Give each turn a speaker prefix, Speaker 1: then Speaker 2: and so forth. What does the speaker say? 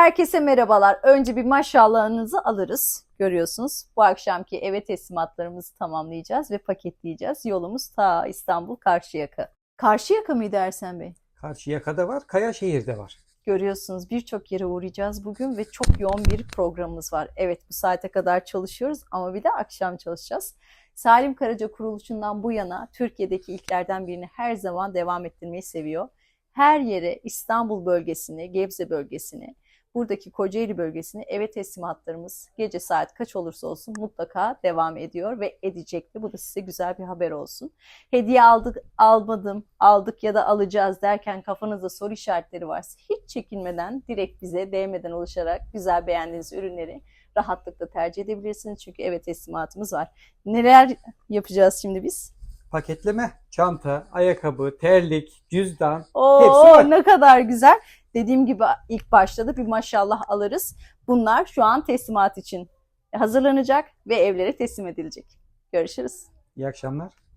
Speaker 1: Herkese merhabalar. Önce bir maşallahınızı alırız. Görüyorsunuz. Bu akşamki eve teslimatlarımızı tamamlayacağız ve paketleyeceğiz. Yolumuz ta İstanbul Karşıyaka. Karşıyaka mıydı Ersen Bey?
Speaker 2: Karşıyaka'da var, Kayaşehir'de var.
Speaker 1: Görüyorsunuz birçok yere uğrayacağız bugün ve çok yoğun bir programımız var. Evet bu saate kadar çalışıyoruz ama bir de akşam çalışacağız. Salim Karaca kuruluşundan bu yana Türkiye'deki ilklerden birini her zaman devam ettirmeyi seviyor. Her yere İstanbul bölgesini, Gebze bölgesini, buradaki Kocaeli bölgesini eve teslimatlarımız gece saat kaç olursa olsun mutlaka devam ediyor ve edecekti. Bu da size güzel bir haber olsun. Hediye aldık, almadım, aldık ya da alacağız derken kafanızda soru işaretleri varsa hiç çekinmeden direkt bize değmeden ulaşarak güzel beğendiğiniz ürünleri rahatlıkla tercih edebilirsiniz. Çünkü eve teslimatımız var. Neler yapacağız şimdi biz?
Speaker 2: Paketleme, çanta, ayakkabı, terlik, cüzdan
Speaker 1: Oo
Speaker 2: hepsi var.
Speaker 1: ne kadar güzel. Dediğim gibi ilk başta da bir maşallah alırız. Bunlar şu an teslimat için hazırlanacak ve evlere teslim edilecek. Görüşürüz.
Speaker 2: İyi akşamlar.